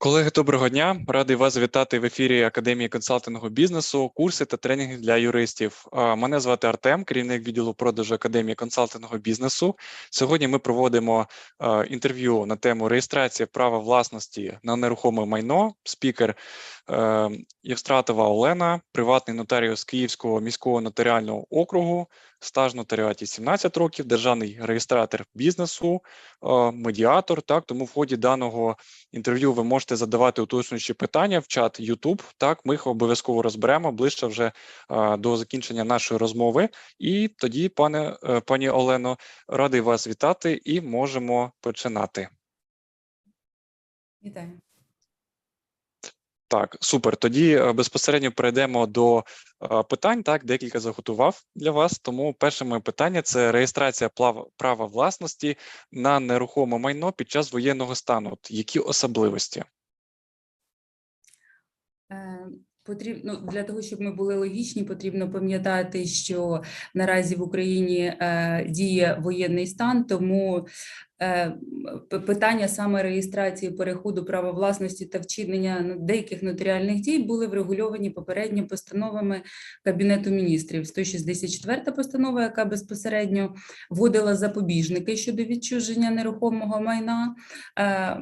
Колеги, доброго дня! Радий вас вітати в ефірі Академії консалтингу бізнесу, курси та тренінги для юристів. Мене звати Артем, керівник відділу продажу Академії консалтингу бізнесу. Сьогодні ми проводимо інтерв'ю на тему реєстрації права власності на нерухоме майно. Спікер Євстратова Олена, приватний нотаріус Київського міського нотаріального округу, стаж нотаріаті 17 років, державний реєстратор бізнесу, е, медіатор. Так, тому в ході даного інтерв'ю ви можете задавати уточнюючі питання в чат YouTube. Так, ми їх обов'язково розберемо ближче вже е, до закінчення нашої розмови. І тоді, пане е, пані Олено, радий вас вітати і можемо починати. Вітаю. Так, супер. Тоді е, безпосередньо перейдемо до е, питань. Так, декілька заготував для вас. Тому перше моє питання це реєстрація права власності на нерухоме майно під час воєнного стану. Які особливості? Е, Потрібно для того, щоб ми були логічні, потрібно пам'ятати, що наразі в Україні діє воєнний стан, тому питання саме реєстрації переходу права власності та вчинення ну, деяких нотаріальних дій були врегульовані попередньо постановами Кабінету міністрів. 164 постанова, яка безпосередньо вводила запобіжники щодо відчуження нерухомого майна. Е,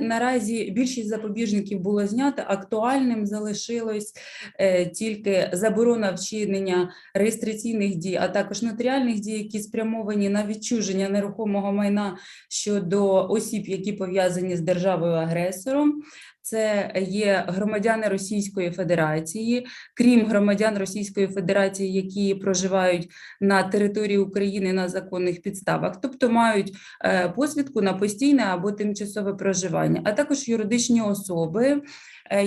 Наразі більшість запобіжників було знято, актуальним залишилось е, тільки заборона вчинення реєстраційних дій, а також нотаріальних дій, які спрямовані на відчуження нерухомого майна щодо осіб, які пов'язані з державою-агресором. Це є громадяни Російської Федерації, крім громадян Російської Федерації, які проживають на території України на законних підставах, тобто мають е, посвідку на постійне або тимчасове проживання, а також юридичні особи,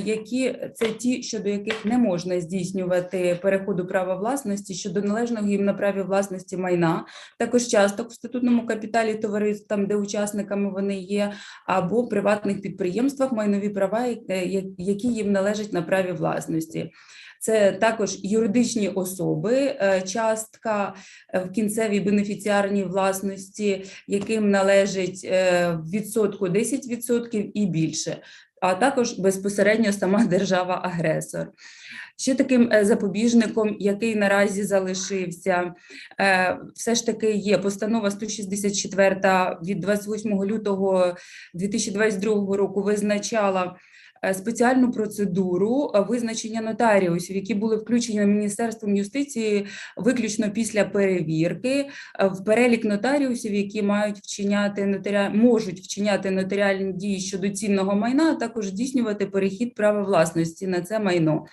які це ті, щодо яких не можна здійснювати переходу права власності щодо належного їм на праві власності майна, також часток в статутному капіталі товариств, там де учасниками вони є, або в приватних підприємствах майнові права, е, які їм належать на праві власності. Це також юридичні особи, е, частка е, в кінцевій бенефіціарній власності, яким належить е, відсотку 10% і більше, а також безпосередньо сама держава-агресор. Ще таким е, запобіжником, який наразі залишився, е, все ж таки є постанова 164 від 28 лютого 2022 року визначала спеціальну процедуру е, визначення нотаріусів, які були включені Міністерством юстиції виключно після перевірки е, в перелік нотаріусів, які мають вчиняти нотаріа... можуть вчиняти нотаріальні дії щодо цінного майна, а також здійснювати перехід права власності на це майно.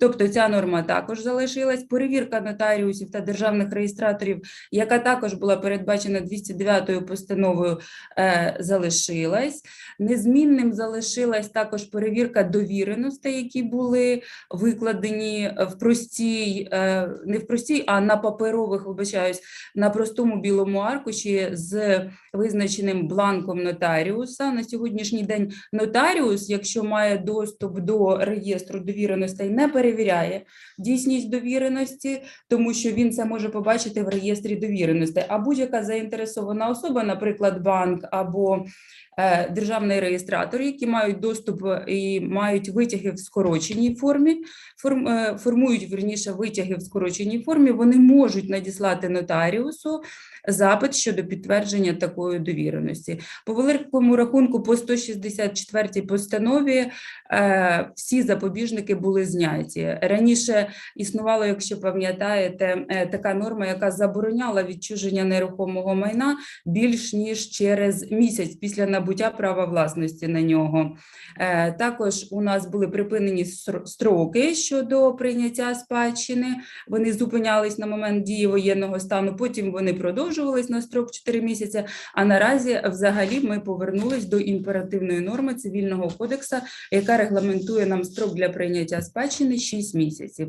Тобто ця норма також залишилась. Перевірка нотаріусів та державних реєстраторів, яка також була передбачена 209 постановою, е, залишилась. Незмінним залишилась також перевірка довіреностей, які були викладені в простій, е, не в простій, а на паперових, вибачаюсь, на простому білому аркуші з визначеним бланком нотаріуса. На сьогоднішній день нотаріус, якщо має доступ до реєстру довіреностей, не перевіряє дійсність довіреності, тому що він це може побачити в реєстрі довіреностей. А будь-яка заінтересована особа, наприклад, банк або е, державний реєстратор, які мають доступ і мають витяги в скороченій формі, форм, е, формують верніше витяги в скороченій формі, вони можуть надіслати нотаріусу запит щодо підтвердження такої довіреності. По великому рахунку, по 164 постанові е, всі запобіжники були зняті. Раніше існувала, якщо пам'ятаєте, е, така норма, яка забороняла відчуження нерухомого майна більш ніж через місяць після набуття права власності на нього. Е, Також у нас були припинені строки щодо прийняття спадщини. Вони зупинялись на момент дії воєнного стану. Потім вони продовжувались на строк 4 місяці. А наразі, взагалі, ми повернулись до імперативної норми цивільного кодексу, яка регламентує нам строк для прийняття спадщини 6 місяців.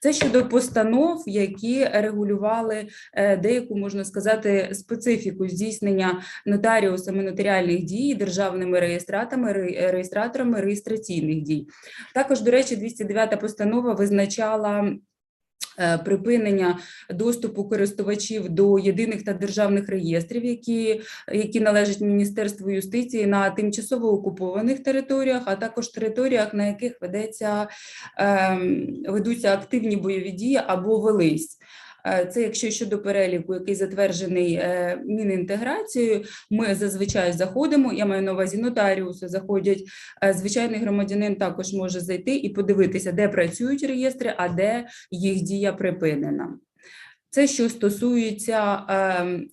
Це щодо постанов, які регулювали е, деяку, можна сказати, специфіку здійснення нотаріусами нотаріальних дій, державними реєстраторами, ре- реєстраторами реєстраційних дій. Також, до речі, 209 постанова визначала Припинення доступу користувачів до єдиних та державних реєстрів, які, які належать Міністерству юстиції на тимчасово окупованих територіях, а також територіях, на яких ведеться, ем, ведуться активні бойові дії або велись. Е, Це якщо щодо переліку, який затверджений е, Мінінтеграцією, ми зазвичай заходимо. Я маю на увазі нотаріуси заходять. е, Звичайний громадянин також може зайти і подивитися, де працюють реєстри, а де їх дія припинена. Це що стосується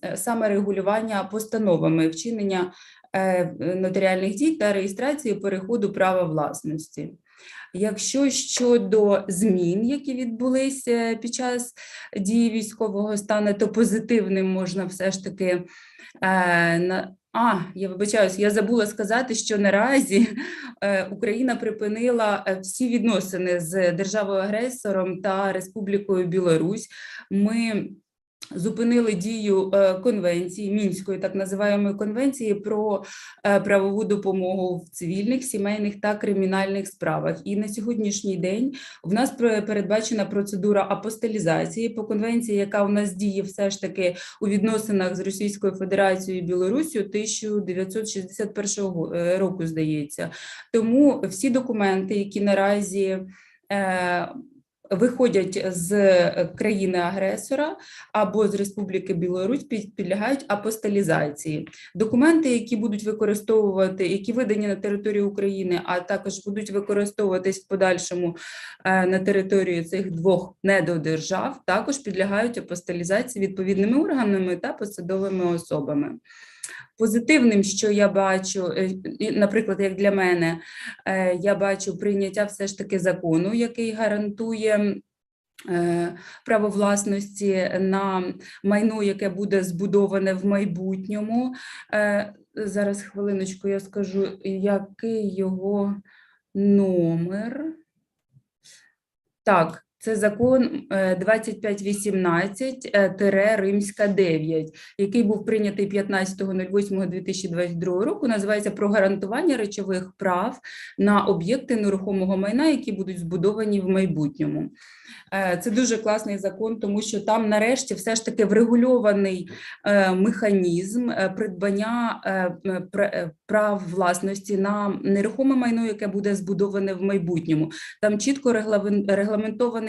е, саме регулювання постановами вчинення е, нотаріальних дій та реєстрації переходу права власності. Якщо щодо змін, які відбулися під час дії військового стану, то позитивним можна все ж таки е, на. А, я вибачаюсь, я забула сказати, що наразі е, Україна припинила е, всі відносини з державою-агресором та Республікою Білорусь. Ми зупинили дію е, конвенції мінської, так називаємо конвенції про е, правову допомогу в цивільних, сімейних та кримінальних справах. І на сьогоднішній день в нас передбачена процедура апостилізації по конвенції, яка у нас діє все ж таки у відносинах з Російською Федерацією і Білоруссю 1961 го- е, року, здається. Тому всі документи, які наразі виходять з е, країни-агресора або з Республіки Білорусь, підлягають апосталізації. Документи, які будуть використовувати, які видані на території України, а також будуть використовуватись в подальшому е, на території цих двох недодержав, також підлягають апосталізації відповідними органами та посадовими особами. Позитивним, що я бачу, е, наприклад, як для мене, е, я бачу прийняття все ж таки закону, який гарантує. е, Право власності на майно, яке буде збудоване в майбутньому. Зараз хвилиночку я скажу, який його номер. Так, це закон е, 2518 е, тире Римська 9, який був прийнятий 15.08.2022 року. Називається про гарантування речових прав на об'єкти нерухомого майна, які будуть збудовані в майбутньому. Е, Це дуже класний закон, тому що там нарешті все ж таки врегульований е, механізм е, придбання е, е, прав власності на нерухоме майно, яке буде збудоване в майбутньому. Там чітко регламен-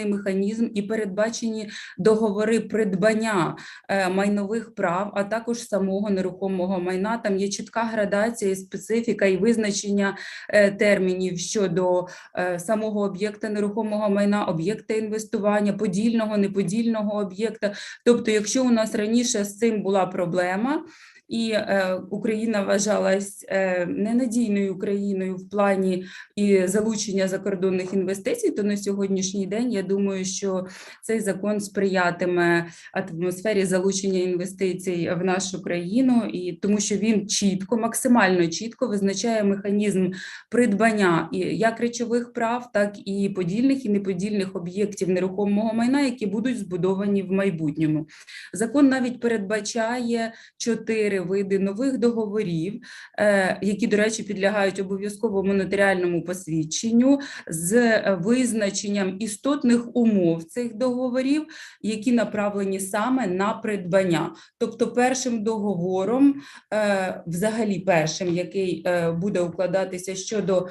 регламентований механізм і передбачені договори придбання е, майнових прав, а також самого нерухомого майна. Там є чітка градація, і специфіка і визначення е, термінів щодо е, самого об'єкта нерухомого майна, об'єкта інвестування, подільного, неподільного об'єкта. Тобто, якщо у нас раніше з цим була проблема, і е, Україна вважалась е, ненадійною країною в плані і залучення закордонних інвестицій, то на сьогоднішній день я думаю, що цей закон сприятиме атмосфері залучення інвестицій в нашу країну, і тому що він чітко, максимально чітко визначає механізм придбання і як речових прав, так і подільних і неподільних об'єктів нерухомого майна, які будуть збудовані в майбутньому. Закон навіть передбачає чотири види нових договорів, е, які, до речі, підлягають обов'язковому нотаріальному посвідченню з е, визначенням істотних умов цих договорів, які направлені саме на придбання. Тобто, першим договором, е, взагалі першим, який буде укладатися щодо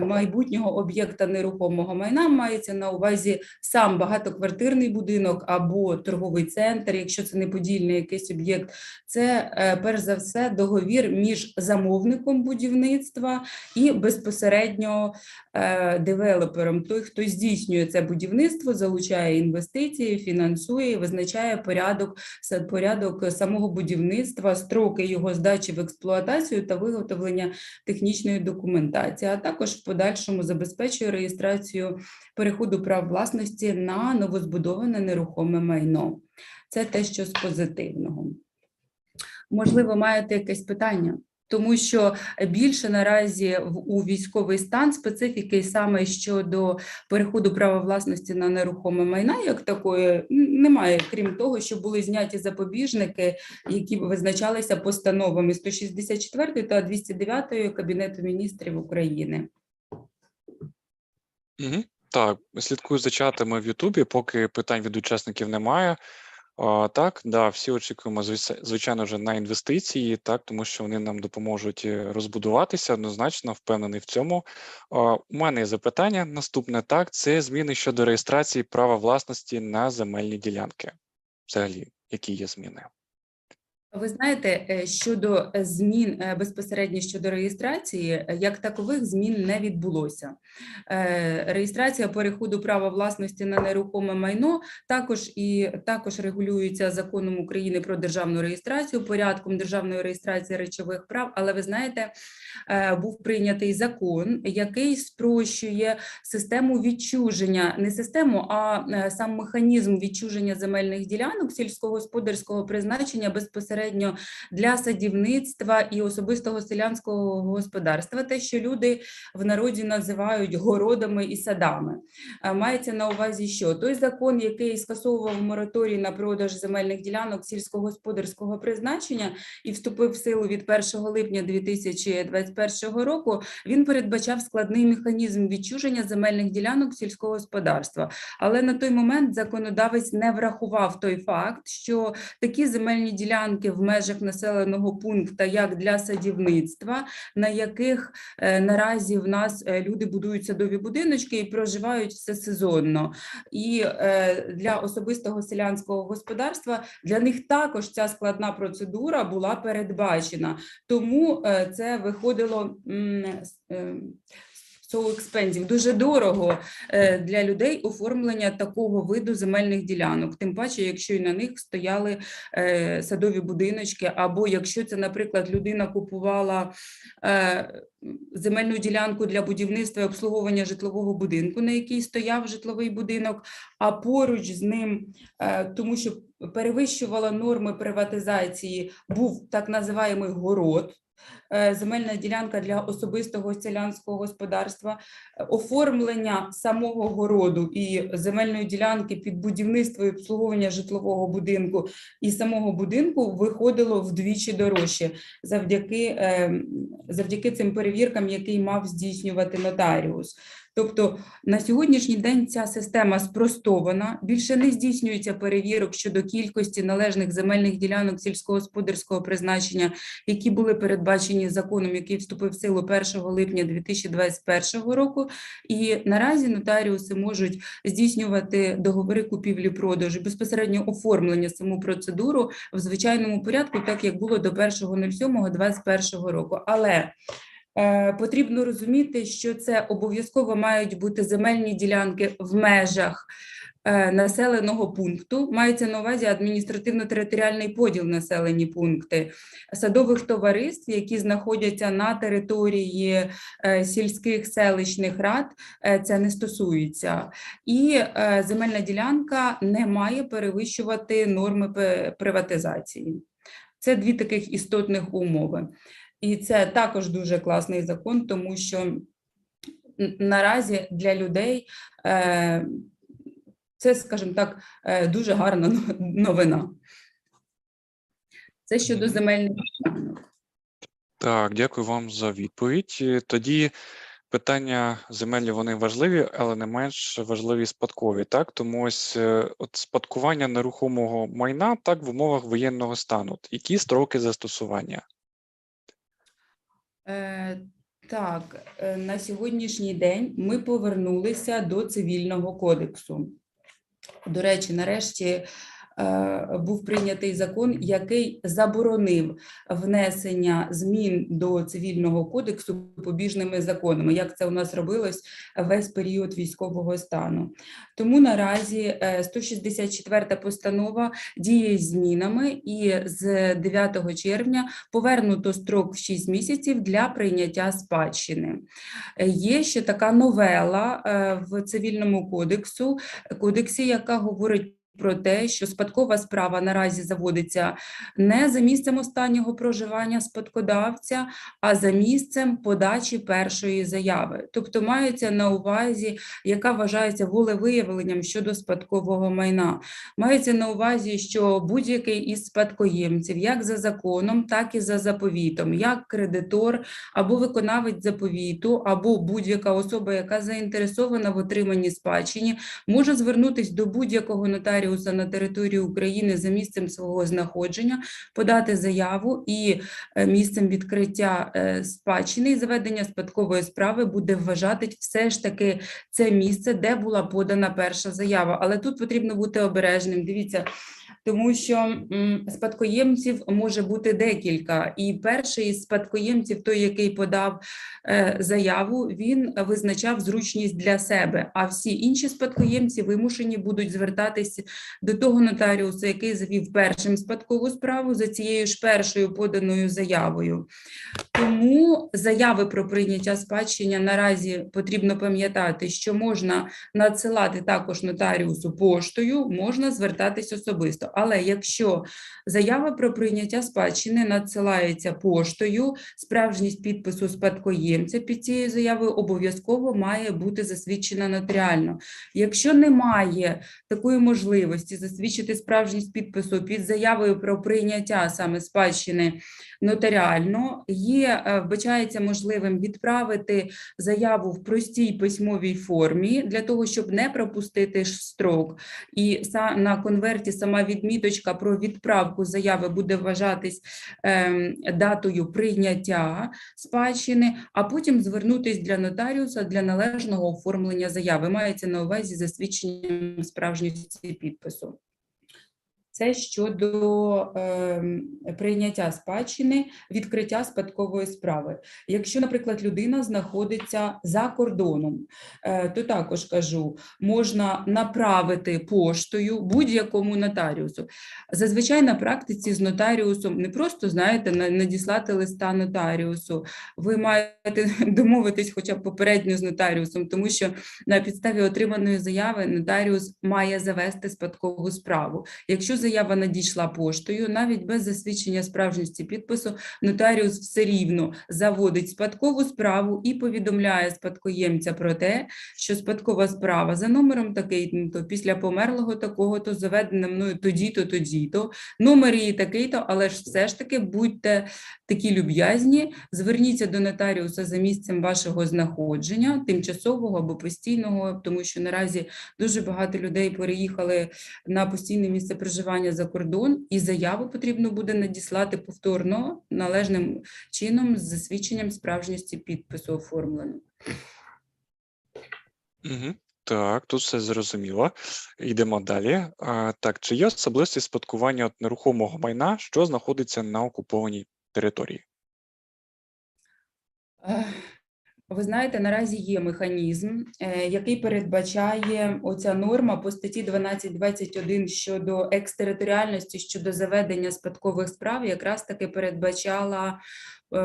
майбутнього об'єкта нерухомого майна, мається на увазі сам багатоквартирний будинок або торговий центр, якщо це не подільний якийсь об'єкт, це перш за все договір між замовником будівництва і безпосередньо е, девелопером. Той, хто здійснює це будівництво, залучає інвестиції, фінансує, і визначає порядок, порядок самого будівництва, строки його здачі в експлуатацію та виготовлення технічної документації, а також в подальшому забезпечує реєстрацію переходу прав власності на новозбудоване нерухоме майно. Це те, що з позитивного. Можливо, маєте якесь питання? Тому що більше наразі у військовий стан специфіки саме щодо переходу права власності на нерухоме майна, як такої, немає, крім того, що були зняті запобіжники, які визначалися постановами 164 та 209 Кабінету міністрів України. Угу. Так, слідкую за чатами в Ютубі, поки питань від учасників немає. Так, да, всі очікуємо, звичайно, вже на інвестиції, так, тому що вони нам допоможуть е, розбудуватися, однозначно впевнений в цьому. У мене є запитання наступне, так, це зміни щодо реєстрації права власності на земельні ділянки. Взагалі, які є зміни? Ви знаєте, е, щодо е, змін е, безпосередньо щодо реєстрації, як такових змін не відбулося. Реєстрація переходу права власності на нерухоме майно також і також регулюється законом України про державну реєстрацію, порядком державної реєстрації речових прав. Але ви знаєте, був прийнятий закон, який спрощує систему відчуження, не систему, а сам механізм відчуження земельних ділянок сільськогосподарського призначення безпосередньо для садівництва і особистого селянського господарства, те, що люди в народі називають городами і садами. Е, Мається на увазі, що той закон, який скасовував мораторій на продаж земельних ділянок сільськогосподарського призначення і вступив в силу від 1 липня 2021 року, він передбачав складний механізм відчуження земельних ділянок сільського господарства. Але на той момент законодавець не врахував той факт, що такі земельні ділянки в межах населеного пункту, як для садівництва, на яких е, наразі в нас е, люди будують садові будиночки і проживають все сезонно. І е, для особистого селянського господарства для них також ця складна процедура була передбачена. Тому це виходило е, expensive, дуже дорого е, для людей оформлення такого виду земельних ділянок. Тим паче, якщо і на них стояли е, садові будиночки, або якщо це, наприклад, людина купувала е, земельну ділянку для будівництва і обслуговування житлового будинку, на якій стояв житловий будинок, а поруч з ним, тому що перевищувала норми приватизації, був так називаємий город. Е, Земельна ділянка для особистого селянського господарства, е, оформлення самого городу і земельної ділянки під будівництво і обслуговування житлового будинку і самого будинку виходило вдвічі дорожче завдяки, е, завдяки цим перевіркам, який мав здійснювати нотаріус. Тобто на сьогоднішній день ця система спростована, більше не здійснюється перевірок щодо кількості належних земельних ділянок сільськогосподарського призначення, які були передбачені законом, який вступив в силу 1 липня 2021 року. І наразі нотаріуси можуть здійснювати договори купівлі-продажу, безпосередньо оформлення саму процедуру в звичайному порядку, так як було до 1.07.2021 року. Але Потрібно розуміти, що це обов'язково мають бути земельні ділянки в межах е, населеного пункту. Мається на увазі адміністративно-територіальний поділ населені пункти садових товариств, які знаходяться на території е, сільських селищних рад. е, Це не стосується, і е, земельна ділянка не має перевищувати норми приватизації. Це дві таких істотних умови. І це також дуже класний закон, тому що наразі для людей е, це, скажімо так, е, дуже гарна новина. Це щодо земельних ділянок. Так, дякую вам за відповідь. Тоді питання земельні вони важливі, але не менш важливі спадкові. Так, тому ось е, от спадкування нерухомого майна так в умовах воєнного стану. Які строки застосування? Е, Так, е, на сьогоднішній день ми повернулися до цивільного кодексу. До речі, нарешті був прийнятий закон, який заборонив внесення змін до цивільного кодексу побіжними законами, як це у нас робилось весь період військового стану. Тому наразі е, 164 постанова діє змінами, і з 9 червня повернуто строк в 6 місяців для прийняття спадщини. Е, Є ще така новела е, в цивільному кодексу, кодексі, яка говорить про те, що спадкова справа наразі заводиться не за місцем останнього проживання спадкодавця, а за місцем подачі першої заяви. Тобто мається на увазі, яка вважається волевиявленням щодо спадкового майна. Мається на увазі, що будь-який із спадкоємців, як за законом, так і за заповітом, як кредитор або виконавець заповіту, або будь-яка особа, яка заінтересована в отриманні спадщині, може звернутися до будь-якого нотаріуса на території України за місцем свого знаходження, подати заяву і е, місцем відкриття е, спадщини і заведення спадкової справи буде вважати все ж таки це місце, де була подана перша заява. Але тут потрібно бути обережним. Дивіться. Тому що спадкоємців може бути декілька, і перший із спадкоємців, той, який подав е, заяву, він визначав зручність для себе. А всі інші спадкоємці вимушені будуть звертатись до того нотаріуса, який завів першим спадкову справу за цією ж першою поданою заявою. Тому заяви про прийняття спадщення наразі потрібно пам'ятати, що можна надсилати також нотаріусу поштою, можна звертатись особисто. Але якщо заява про прийняття спадщини надсилається поштою, справжність підпису спадкоємця під цією заявою обов'язково має бути засвідчена нотаріально. Якщо немає такої можливості засвідчити справжність підпису під заявою про прийняття саме спадщини нотаріально, є, е, вбачається можливим відправити заяву в простій письмовій формі для того, щоб не пропустити строк. І на конверті сама відміточка про відправку заяви буде вважатись ем, датою прийняття спадщини, а потім звернутись для нотаріуса для належного оформлення заяви. Мається на увазі засвідченням справжньості підпису. Це щодо ем, прийняття спадщини, відкриття спадкової справи. Якщо, наприклад, людина знаходиться за кордоном, е, то також кажу, можна направити поштою будь-якому нотаріусу. Зазвичай на практиці з нотаріусом не просто знаєте, надіслати листа нотаріусу. Ви маєте домовитись хоча б попередньо з нотаріусом, тому що на підставі отриманої заяви нотаріус має завести спадкову справу. Якщо заява надійшла поштою, навіть без засвідчення справжності підпису, нотаріус все рівно заводить спадкову справу і повідомляє спадкоємця про те, що спадкова справа за номером такий-то, після померлого такого-то, заведена мною тоді-то, тоді-то, номер її такий-то, але ж все ж таки будьте такі люб'язні, зверніться до нотаріуса за місцем вашого знаходження, тимчасового або постійного, тому що наразі дуже багато людей переїхали на постійне місце проживання за кордон, і заяву потрібно буде надіслати повторно належним чином з засвідченням справжності підпису оформлено. Угу. Так, тут все зрозуміло. Йдемо далі. А, так, чи є особливості спадкування нерухомого майна, що знаходиться на окупованій території? Ви знаєте, наразі є механізм, е, який передбачає оця норма по статті 12.21 щодо екстериторіальності, щодо заведення спадкових справ, якраз таки передбачала е,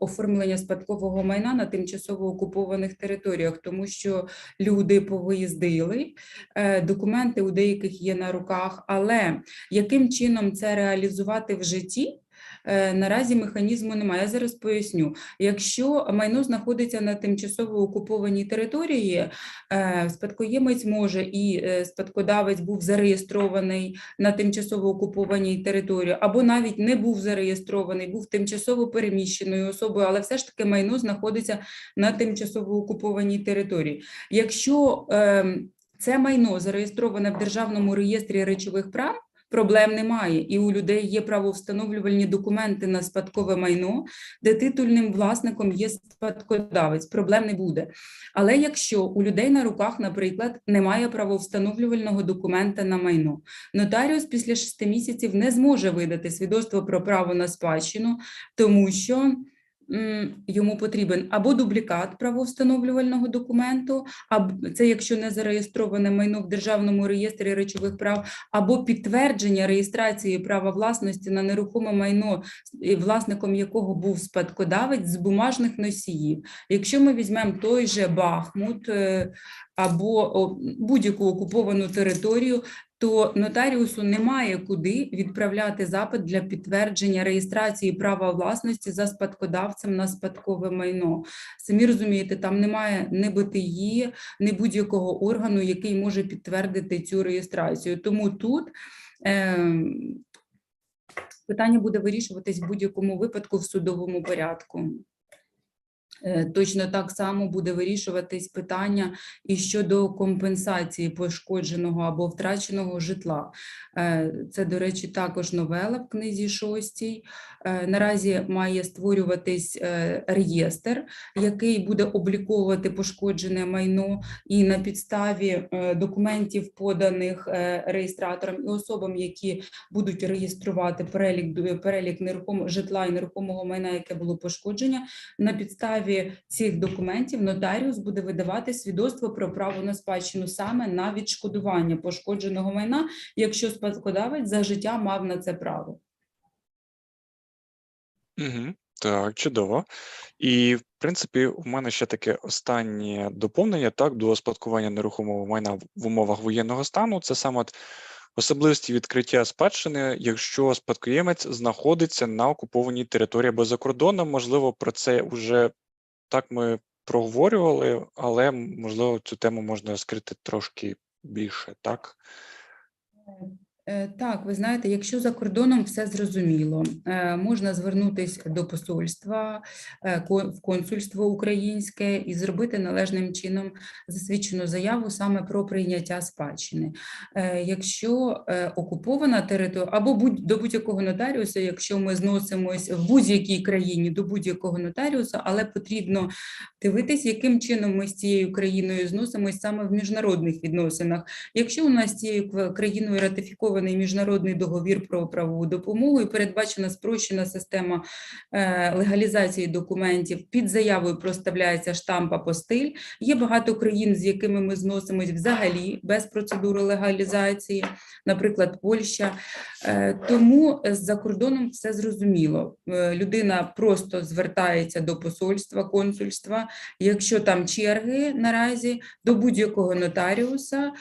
оформлення спадкового майна на тимчасово окупованих територіях, тому що люди повиїздили, е, документи у деяких є на руках, але яким чином це реалізувати в житті? Е, Наразі механізму немає. Я зараз поясню. Якщо майно знаходиться на тимчасово окупованій території, е, спадкоємець може і е, спадкодавець був зареєстрований на тимчасово окупованій території, або навіть не був зареєстрований, був тимчасово переміщеною особою, але все ж таки майно знаходиться на тимчасово окупованій території. Якщо ем, це майно зареєстроване в Державному реєстрі речових прав, Проблем немає, і у людей є правовстановлювальні документи на спадкове майно, де титульним власником є спадкодавець. Проблем не буде. Але якщо у людей на руках, наприклад, немає правовстановлювального документа на майно, нотаріус після шести місяців не зможе видати свідоцтво про право на спадщину, тому що йому потрібен або дублікат правовстановлювального документу, або це якщо не зареєстроване майно в Державному реєстрі речових прав, або підтвердження реєстрації права власності на нерухоме майно, власником якого був спадкодавець з бумажних носіїв. Якщо ми візьмемо той же Бахмут е, або будь-яку окуповану територію, то нотаріусу немає куди відправляти запит для підтвердження реєстрації права власності за спадкодавцем на спадкове майно. Самі розумієте, там немає ні БТІ, ні будь-якого органу, який може підтвердити цю реєстрацію. Тому тут ем, питання буде вирішуватись в будь-якому випадку в судовому порядку. Е, Точно так само буде вирішуватись питання і щодо компенсації пошкодженого або втраченого житла. Е, Це, до речі, також новела в книзі шостій. Е, Наразі має створюватись реєстр, який буде обліковувати пошкоджене майно, і на підставі документів, поданих реєстраторам і особам, які будуть реєструвати перелік перелік нерухомого житла і нерухомого майна, яке було пошкодження, на підставі цих документів нотаріус буде видавати свідоцтво про право на спадщину саме на відшкодування пошкодженого майна, якщо спадкодавець за життя мав на це право. Угу. Так, чудово. І, в принципі, у мене ще таке останнє доповнення так, до спадкування нерухомого майна в умовах воєнного стану. Це саме от особливості відкриття спадщини, якщо спадкоємець знаходиться на окупованій території або за кордоном. Можливо, про це вже так ми проговорювали, але можливо цю тему можна розкрити трошки більше, так? Е, Так, ви знаєте, якщо за кордоном все зрозуміло, е, можна звернутися до посольства, е, в консульство українське і зробити належним чином засвідчену заяву саме про прийняття спадщини. Якщо окупована територія або будь до будь-якого нотаріуса, якщо ми зносимось в будь-якій країні до будь-якого нотаріуса, але потрібно дивитись, яким чином ми з цією країною зносимось саме в міжнародних відносинах. Якщо у нас цією країною ратифікований міжнародний договір про правову допомогу і передбачена спрощена система е, легалізації документів, під заявою проставляється штамп апостиль. Є багато країн, з якими ми зносимось взагалі без процедури легалізації, наприклад, Польща. Е, Тому за кордоном все зрозуміло. Е, Людина просто звертається до посольства, консульства. Якщо там черги наразі, до будь-якого нотаріуса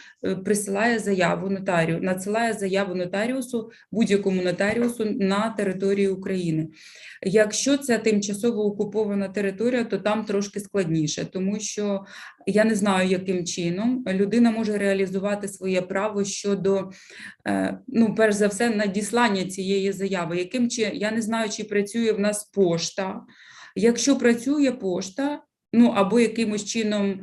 присилає заяву нотарію, надсилає заяву нотаріусу, будь-якому нотаріусу на території України. Якщо це тимчасово окупована територія, то там трошки складніше, тому що я не знаю, яким чином людина може реалізувати своє право щодо, е, ну, перш за все, надіслання цієї заяви. Яким чи я не знаю, чи працює в нас пошта. Якщо працює пошта, ну або якимось чином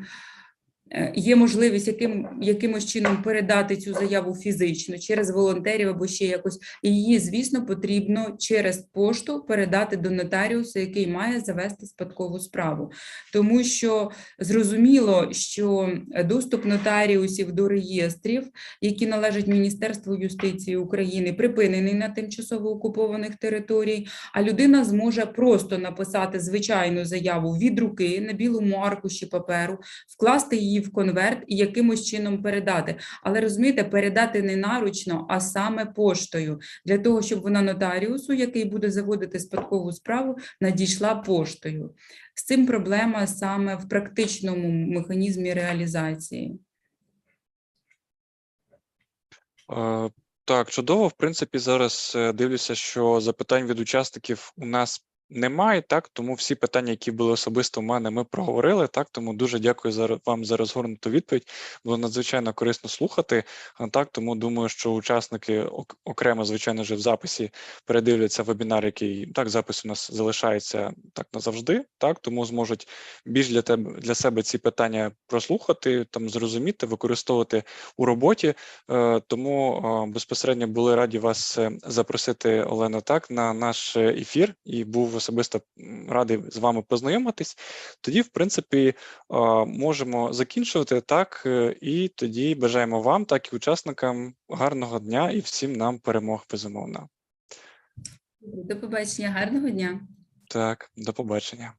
є можливість яким, якимось чином передати цю заяву фізично через волонтерів або ще якось, і її, звісно, потрібно через пошту передати до нотаріуса, який має завести спадкову справу. Тому що зрозуміло, що доступ нотаріусів до реєстрів, які належать Міністерству юстиції України, припинений на тимчасово окупованих територій, а людина зможе просто написати звичайну заяву від руки на білому аркуші паперу, вкласти її в конверт і якимось чином передати. Але розумієте, передати не наручно, а саме поштою, для того, щоб вона нотаріусу, який буде заводити спадкову справу, надійшла поштою. З цим проблема саме в практичному механізмі реалізації. Так, чудово. В принципі, зараз е, дивлюся, що запитань від учасників у нас немає, так, тому всі питання, які були особисто в мене, ми проговорили. Так, тому дуже дякую за вам за розгорнуту відповідь. Було надзвичайно корисно слухати. а, Так, тому думаю, що учасники ок- окремо, звичайно ж, в записі передивляться вебінар, який так, запис у нас залишається так назавжди. Так, тому зможуть більш для тебе для себе ці питання прослухати, там зрозуміти, використовувати у роботі. Е, Тому е, безпосередньо були раді вас е, запросити, Олена, так на наш ефір і був особисто радий з вами познайомитись. Тоді, в принципі, можемо закінчувати так, е, і тоді бажаємо вам, так і учасникам гарного дня і всім нам перемог, безумовно. До побачення, гарного дня. Так, до побачення.